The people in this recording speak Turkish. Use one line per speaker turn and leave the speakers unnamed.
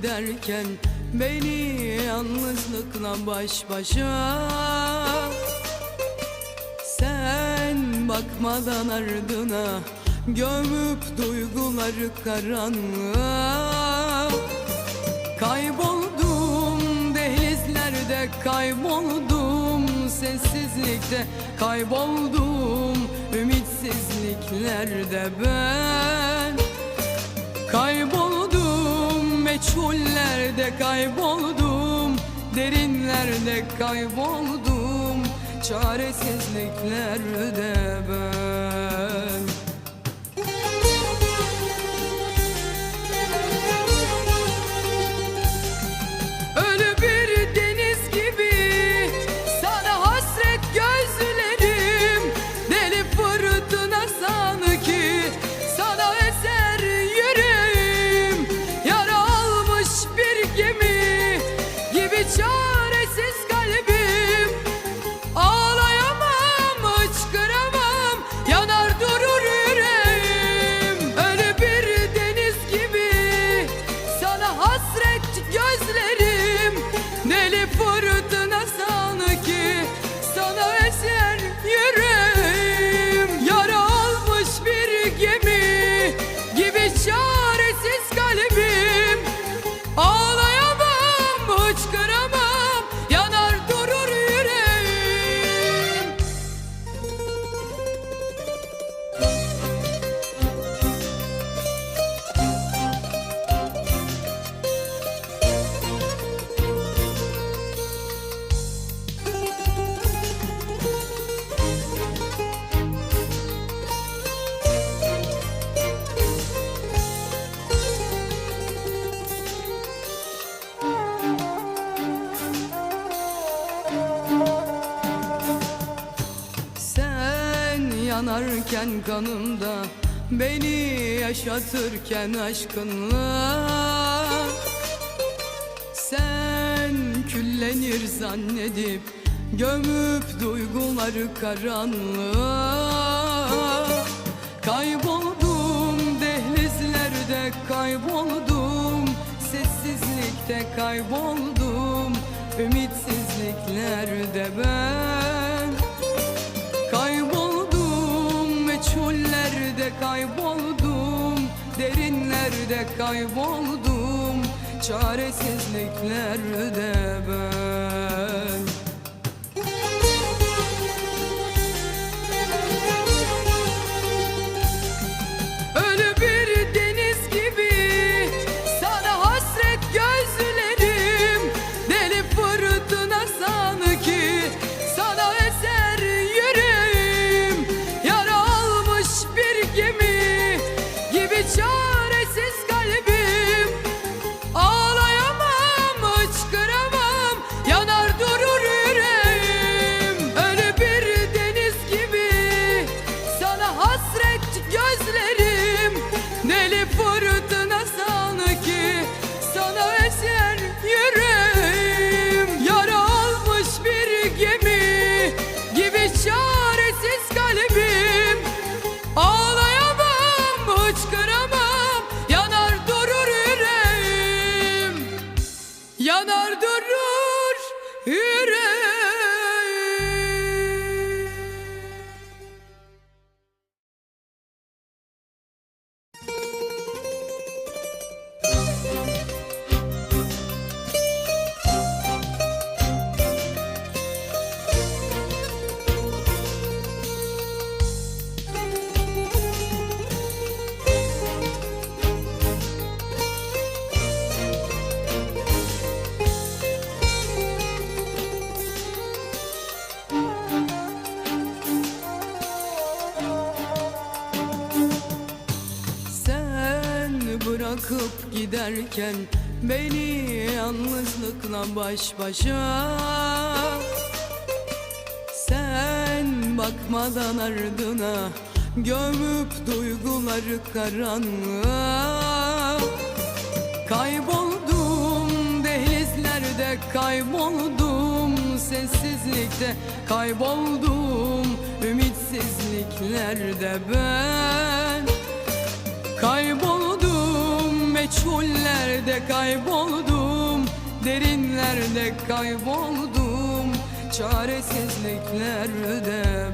giderken Beni yalnızlıkla baş başa. Sen bakmadan ardına Gömüp duyguları karanlığa. Kayboldum dehlizlerde kayboldum Sessizlikte. Kayboldum Ümitsizliklerde ben. Kayboldum meçhullerde kayboldum Derinlerde kayboldum. Çaresizliklerde ben yanarken kanımda Beni yaşatırken aşkınla. Sen küllenir zannedip Gömüp duyguları karanlığa. Kayboldum dehlizlerde kayboldum Sessizlikte kayboldum Ümitsizliklerde ben kayboldum Derinlerde kayboldum Çaresizliklerde ben bırakıp giderken beni yalnızlıkla baş başa. Sen bakmadan ardına gömüp duyguları karanlığa. Kayboldum dehlizlerde kayboldum Sessizlikte. Kayboldum Ümitsizliklerde ben Derinlerde kayboldum Derinlerde kayboldum. Çaresizliklerde